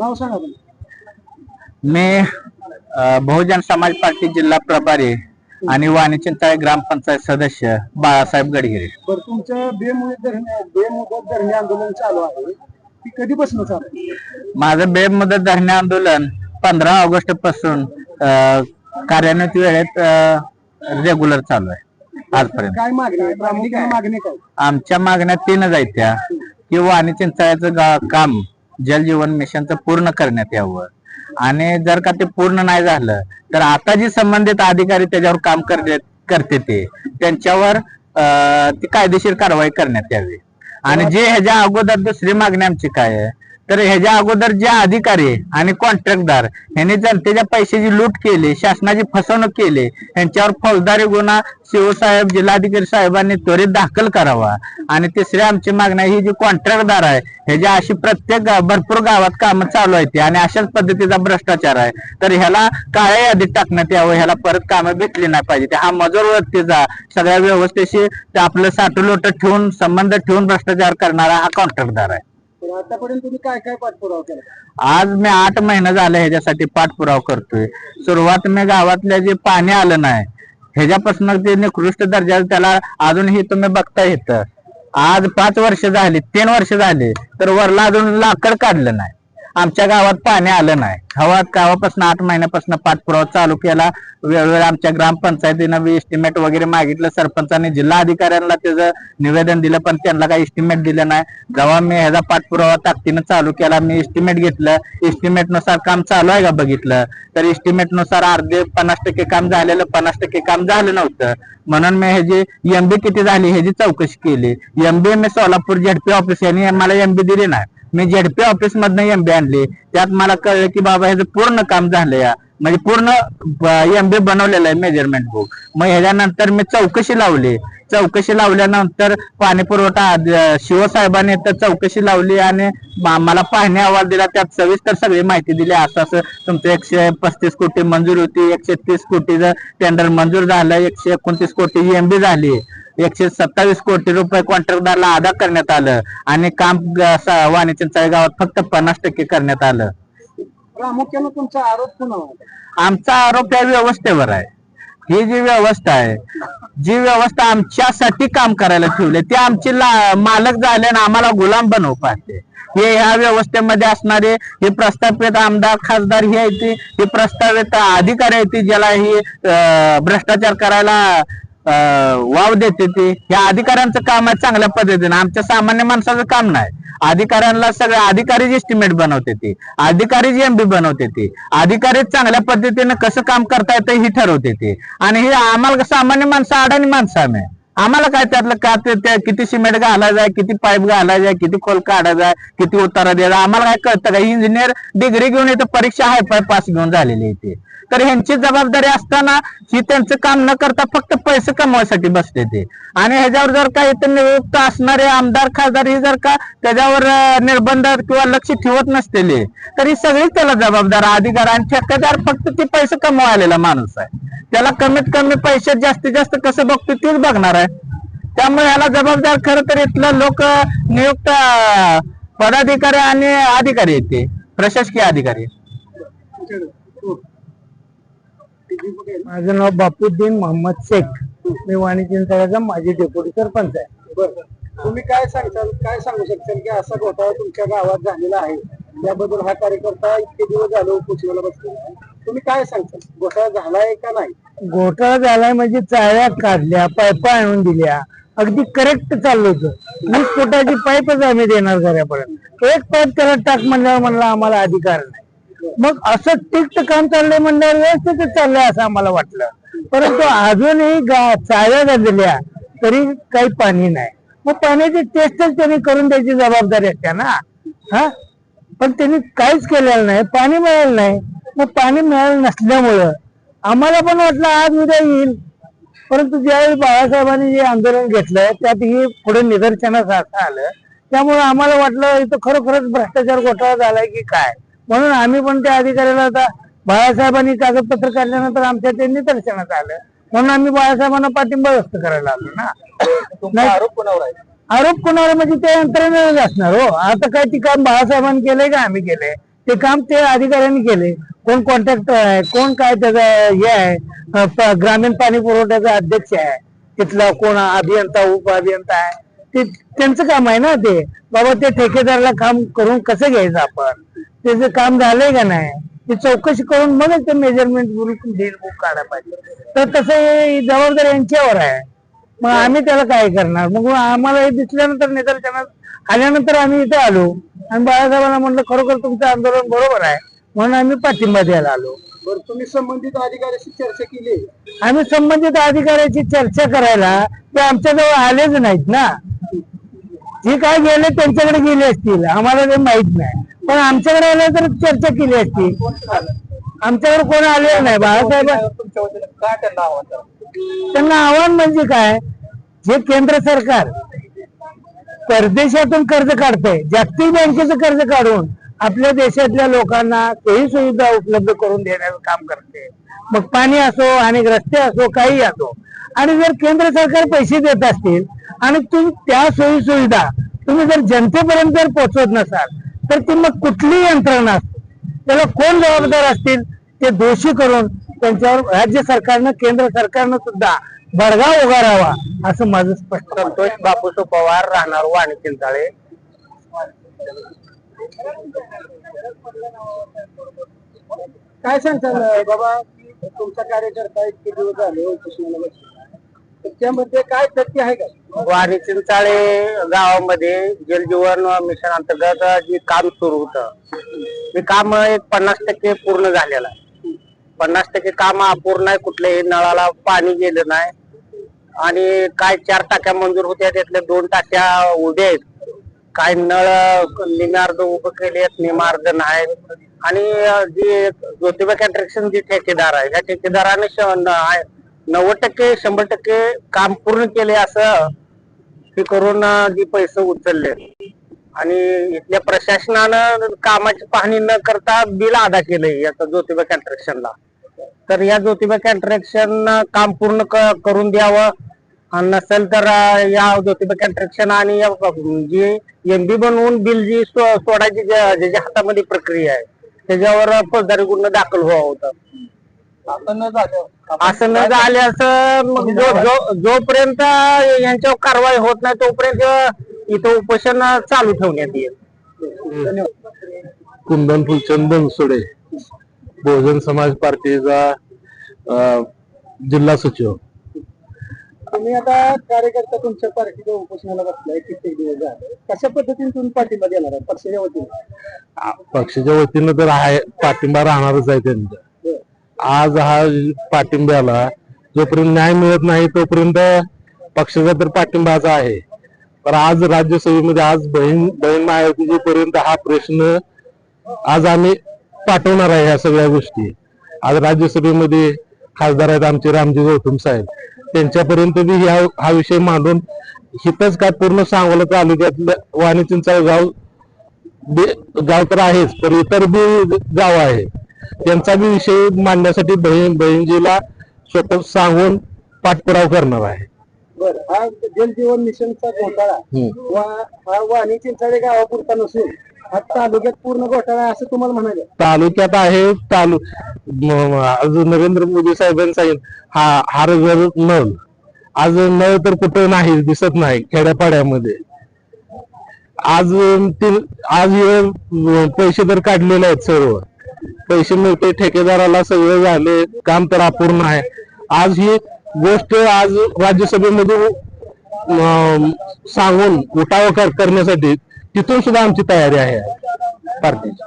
नाव सांगा मी बहुजन समाज पार्टी जिल्हा प्रभारी आणि वाणी चिंताळे ग्रामपंचायत सदस्य बाळासाहेब गडगिरे. बरं तुमचं बेमुदत धरणे बेमुदत धरणे आंदोलन चालू आहे. ती कधीपासून चालू? माझं बेमुदत धरणे आंदोलन पंधरा ऑगस्टपासून कार्यान्वित वेळेत रेग्युलर चालू आहे. आजपर्यंत. काय मागणी प्रामुख्याने मागणी काय? आमच्या मागण्या तीनच आहेत त्या की वाणी चिंचाळ्याचं गा- काम जलजीवन मिशनचं पूर्ण करण्यात यावं. आणि जर का ते पूर्ण नाही झालं तर आता जी संबंधित अधिकारी त्याच्यावर काम करते करते ते त्यांच्यावर ती कायदेशीर कारवाई करण्यात यावी. आणि जे ह्याच्या अगोदर दुसरी मागणी आमची काय आहे तर ह्याच्या अगोदर जे अधिकारी आणि कॉन्ट्रॅक्टदार यांनी जनतेच्या पैशाची लूट केली शासनाची फसवणूक केली यांच्यावर फौजदारी गुन्हा शिवसाहेब जिल्हाधिकारी साहेबांनी त्वरित दाखल करावा. आणि तिसरी आमची मागणी ही जी कॉन्ट्रॅक्टदार आहे ह्याच्या अशी प्रत्येक भरपूर गावात कामं चालू आहेत आणि अशाच पद्धतीचा भ्रष्टाचार आहे. तर ह्याला काळ्या यादीत टाकण्यात यावं ह्याला परत कामं भेटली नाही पाहिजे. हा मजूर व्यक्तीचा सगळ्या व्यवस्थेशी आपलं आपलं साठलोट ठेवून संबंध ठेवून भ्रष्टाचार करणारा हा कॉन्ट्रॅक्टदार आहे. तर आतापर्यंत तुम्ही काय काय पाठपुरावा केला? आज मी आठ महिना झाला ह्याच्यासाठी पाठपुरावा करतोय. सुरुवात मी गावातल्या जे पाणी आलं नाही ह्याच्यापासून ते निकृष्ट दर्जा त्याला अजूनही तुम्ही बघता येतं. आज पाच वर्ष झाली तीन वर्ष झाली तर वरला अजून लाकड काढलं नाही. आमच्या गावात पाणी आलं नाही. हवा गावापासून आठ महिन्यापासून पाठपुरावा चालू केला. वेळोवेळी आमच्या ग्रामपंचायतीनं बी एस्टिमेट वगैरे मागितलं. सरपंचाने जिल्हा अधिकाऱ्यांना त्याचं निवेदन दिलं पण त्यांना काही एस्टिमेट दिलं नाही. जेव्हा मी ह्याचा पाठपुरावा ताकदीनं चालू केला मी एस्टिमेट घेतलं. एस्टिमेटनुसार काम चालू आहे का बघितलं? तर एस्टिमेटनुसार अर्धे पन्नास टक्के काम झालेलं पन्नास टक्के काम झालं नव्हतं. म्हणून मी ह्याची एमबी किती झाली ह्याची चौकशी केली. एमबी मी सोलापूर झेडपी ऑफिस यांनी मला एमबी दिली नाही. मी झेडपी ऑफिस मधनं एमबी आणली. त्यात मला कळलं की बाबा ह्याचं पूर्ण काम झालं या. म्हणजे पूर्ण एमबी बनवलेलं आहे मेजरमेंट बुक मग ह्याच्यानंतर मी चौकशी लावली. चौकशी लावल्यानंतर पाणी पुरवठा शिवसाहेबांनी तर चौकशी लावली आणि मला पाहणी अहवाल दिला. त्यात सविस्तर सगळी माहिती दिली. असं असं तुमचं एकशे पस्तीस कोटी मंजूर होती. एकशे तीस कोटीचं टेंडर मंजूर झालं. एकशे एकोणतीस कोटी एमबी झाली. एकशे सत्तावीस कोटी रुपये कॉन्ट्रॅक्टदारला अदा करण्यात आलं. आणि काम वाणी गावात फक्त पन्नास टक्के करण्यात आलं. प्रामुख्यानं तुमचा आरोप आहे? आमचा आरोप या व्यवस्थेवर आहे. ही जी व्यवस्था आहे जी व्यवस्था आमच्यासाठी काम करायला ठेवले ते आमचे मालक झाले आणि आम्हाला गुलाम बनवू पाहते. हे ह्या व्यवस्थेमध्ये असणारे हे प्रस्थापित आमदार खासदार हे आहे ते. हे प्रस्तावित अधिकारी आहे ते ज्याला ही भ्रष्टाचार करायला वाव देते ते. ह्या अधिकाऱ्यांचं काम आहे चांगल्या पद्धतीने. आमच्या सामान्य माणसाचं काम नाही. अधिकाऱ्यांना सगळे अधिकारीच एस्टिमेट बनवते ते. अधिकारीच एमबी बनवते ते. अधिकारी चांगल्या पद्धतीने कसं काम करता येतं ही ठरवते ते. आणि हे आम्हाला सामान्य माणसं अडाणी माणसं आम्ही. आम्हाला काय त्यातलं का ते किती सिमेंट घालायचा आहे किती पाईप घालायचा आहे किती खोल काढायचा आहे किती उतारा द्यायचा आम्हाला काय कळतं का? इंजिनियर डिग्री घेऊन येतं परीक्षा हायफाय पास घेऊन झालेली आहे ते. तर ह्यांची जबाबदारी असताना ही त्यांचं काम न करता फक्त पैसे कमवायसाठी बसते ते. आणि ह्याच्यावर जर का इथे नियुक्त असणारे आमदार खासदार ही जर का त्याच्यावर निर्बंध किंवा लक्ष ठेवत नसतील तर ही सगळीच त्याला जबाबदार अधिकार आणि ठेकेदार फक्त ते पैसे कमवायलेला माणूस आहे. त्याला कमीत कमी पैशात जास्तीत जास्त कसं बघतो तेच बघणार आहे. त्यामुळे याला जबाबदार खरं तर इथलं लोक नियुक्त पदाधिकारी आणि अधिकारी आहेत ते प्रशासकीय अधिकारी? माझं नाव बापुद्दीन मोहम्मद शेख. मी वाणी चिंचाळ्याचा माजी डेप्युटी सरपंच आहे. बरं तुम्ही काय सांगताल काय सांगू शकताल की असा घोटाळा तुमच्या गावात झालेला आहे? याबद्दल हा कार्यकर्ता इतके दिवस झाले उपोषणाला बसलेला. तुम्ही काय सांगताल घोटाळा झालाय का नाही? घोटाळा झालाय म्हणजे चाळ्या काढल्या पायपा आणून दिल्या. अगदी करेक्ट चाललं होतं. वीस फुटाची पाईपच आम्ही देणार घरापर्यंत. एक पाईप त्याला टाक म्हणल्यावर म्हणला आम्हाला अधिकार नाही. मग असं टिकट काम चाललंय म्हणल्यावर व्यवस्थितच चाललंय असं आम्हाला वाटलं. परंतु अजूनही गा चाळ्या गाजल्या तरी काही पाणी नाही. मग पाण्याची टेस्टच त्यांनी करून द्यायची जबाबदारी असते ना. हा? पण त्यांनी काहीच केलेलं नाही. पाणी मिळालं नाही. मग पाणी मिळालं नसल्यामुळं आम्हाला पण वाटलं आज उद्या येईल. परंतु ज्यावेळी बाळासाहेबांनी जे आंदोलन घेतलं त्यात ही पुढे निदर्शनास असं आलं. त्यामुळे आम्हाला वाटलं इथं खरोखरच भ्रष्टाचार घोटाळा झालाय की काय? म्हणून आम्ही पण त्या अधिकाऱ्याला आता बाळासाहेबांनी कागदपत्र काढल्यानंतर आमच्या ते निदर्शनास आलं. म्हणून आम्ही बाळासाहेबांना पाठिंबा व्यक्त करायला आलो ना. आरोप कोणावर आहे? आरोप कोणाला म्हणजे त्या यंत्रणेलाच असणार हो. आता काय ती काम बाळासाहेबांनी केलंय का आम्ही केलंय? ते काम ते अधिकाऱ्यांनी केले. कोण कॉन्ट्रॅक्टर आहे कोण काय त्याचा हे आहे ग्रामीण पाणी पुरवठ्याचा अध्यक्ष आहे. तिथला कोण अभियंता उप अभियंता आहे. ते त्यांचं काम आहे ना ते. बाबा ते ठेकेदाराला काम करून कसं घ्यायचं आपण? त्याचं काम झालंय का नाही? ते चौकशी करून मगच ते मेजरमेंट बुक काढायला पाहिजे. तर तसं हे जबाबदारी यांच्यावर आहे. मग आम्ही त्याला काय करणार? मग आम्हाला हे दिसल्यानंतर निदर्शनात आल्यानंतर आम्ही इथे आलो. आणि बाळासाहेबांना म्हणलं खरोखर तुमचं आंदोलन बरोबर आहे. म्हणून आम्ही पाठिंबा द्यायला आलो. तुम्ही संबंधित अधिकाऱ्याशी चर्चा केली. आम्ही संबंधित अधिकाऱ्याची चर्चा करायला ते आमच्याजवळ आलेच नाहीत ना. जे काय गेले त्यांच्याकडे गेले असतील. आम्हाला ते माहीत नाही. पण आमच्याकडे आले तर चर्चा केली असती. आमच्याकडे कोण आलेलं नाही. बाळासाहेब तुमच्या वतीने काय त्यांना आव्हान? त्यांना आव्हान म्हणजे काय? जे केंद्र सरकार परदेशातून कर्ज काढतंय जागतिक बँकेचं कर्ज काढून आपल्या देशातल्या लोकांना सोयी सुविधा उपलब्ध करून देण्याचं काम करते मग पाणी असो आणि रस्ते असो काही असो आणि जर केंद्र सरकार पैसे देत असतील आणि तुम्ही त्या सोयी सुविधा तुम्ही जर जनतेपर्यंत जर पोहोचवत नसाल तर ती मग कुठली यंत्रणा असते त्याला कोण जबाबदार असतील ते दोषी करून त्यांच्यावर राज्य सरकारनं केंद्र सरकारनं सुद्धा बडगा उगारावा असं माझं स्पष्ट मत आहे. संतोष बापूसो पवार राहणार वाणी चिंचाळे काय सांगताल अं, बाबा? तुमचा कार्यकर्ता इतके दिवस झाले उपोषणाला बसलेला आहे. तर त्यामध्ये काय तथ्य आहे का? वाणी चिंचाळे गावामध्ये जलजीवन मिशन अंतर्गत जे काम सुरू होतं. ते काम एक पन्नास टक्के पूर्ण झालेलं आहे. पन्नास टक्के काम अपूर्ण आहे कुठल्याही नळाला पाणी गेलं नाही. आणि काय चार टाक्या मंजूर होत्या त्यातल्या दोन टाक्या उभ्या आहेत. काय नळ निमार्ग उभं केले आहेत निमार्ग नाही. आणि जे ज्योतिबा कॅन्ट्रॅक्शन जे ठेकेदार आहे या ठेकेदाराने आहे- नव्वद टक्के शंभर टक्के काम पूर्ण केले असं हे करून जे पैसे उचलले. आणि इथल्या प्रशासनानं कामाची पाहणी न करता बिल अदा केलंय याचा ज्योतिबा कॉन्ट्रॅक्शनला. तर या ज्योतिबा कॉन्ट्रॅक्शन काम पूर्ण करून द्यावं. नसेल तर या ज्योतिबा कॉन्ट्रॅक्शन आणि या जी एमबी बनवून बिल जी सोडायची ज्याच्या हातामध्ये प्रक्रिया आहे त्याच्यावर फौजदारी गुन्हा दाखल व्हावा होता. असं न झालं असं न झाल्यास मग जो जो जोपर्यंत यांच्यावर कारवाई होत नाही तोपर्यंत इथं उपोषण चालू ठेवण्यात येईल. धन्यवाद. कुंदन फुलचंद बनसोडे बहुजन समाज पार्टीचा जिल्हा सचिव. तुम्ही आता कार्यकर्ता तुमच्या पार्टीच्या उपोषणाला बसलाय कित्येक दिवस झाले. कशा पद्धतीने तुम्ही पाठिंबा देणार आहे पक्षाच्या वतीने? पक्षाच्या वतीनं तर आहे पाठिंबा राहणारच आहे त्यांचा. आज हा पाठिंब्याला जोपर्यंत न्याय मिळत नाही तोपर्यंत पक्षाचा तर पाठिंबाचा आहे. पण आज राज्यसभेमध्ये आज बहीण बहीण महायुतीची पर्यंत हा प्रश्न आज आम्ही पाठवणार आहे ह्या सगळ्या गोष्टी. आज राज्यसभेमध्ये खासदार आहेत आमचे रामजी गौतम साहेब. त्यांच्यापर्यंत बी ह्या हा विषय मांडून हिथंच काय पूर्ण सांगोला तालुक्यातलं वाणी चिंचाळ गाव गाव तर आहेच तर इतर बी गाव आहे. त्यांचा बी विषय मांडण्यासाठी बहीण बहीणजीला स्वतः सांगून पाठपुरावा करणार आहे. बर हा जलजीवन मिशनचा घोटाळा. वा- हा वाणी चिंचाळे गावापुरता नसून हा तालुक्यात पूर्ण घोटाळा आहे असं तुम्हाला म्हणाले? तालुक्यात आहे तालु म- म- आज नरेंद्र मोदी साहेबांनी सांगितलं हा हार घर नळ आज नळ तर कुठं नाही दिसत नाही खेड्यापाड्यामध्ये. आज ते आज हे पैसे तर काढलेले आहेत सर्व. पैसे मिळते ठेकेदाराला सगळं झाले काम तर अपूर्ण आहे. आज ही गोष्ट आज राज्यसभेमधून सांगून उठाव करण्यासाठी तिथून सुद्धा आमची तयारी आहे. पार्टीची